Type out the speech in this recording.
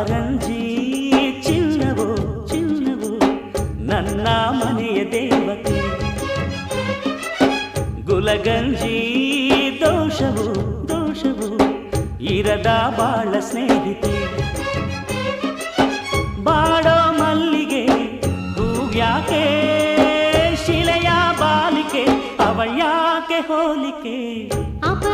ಕಾರಂಜಿ ಚಿನ್ನವು ಚಿನ್ನವು ನನ್ನ ಮನೆಯ ದೇವತೆ ಗುಲಗಂಜಿ ದೋಷವು ದೋಷವು ಇರದ ಬಾಳ ಸ್ನೇಹಿತೆ ಬಾಡೋ ಮಲ್ಲಿಗೆ ಹೂವ್ಯಾಕೆ ಶಿಲೆಯ ಬಾಲಿಕೆ ಅವಳ್ಯಾಕೆ ಹೋಲಿಕೆ ಅಪ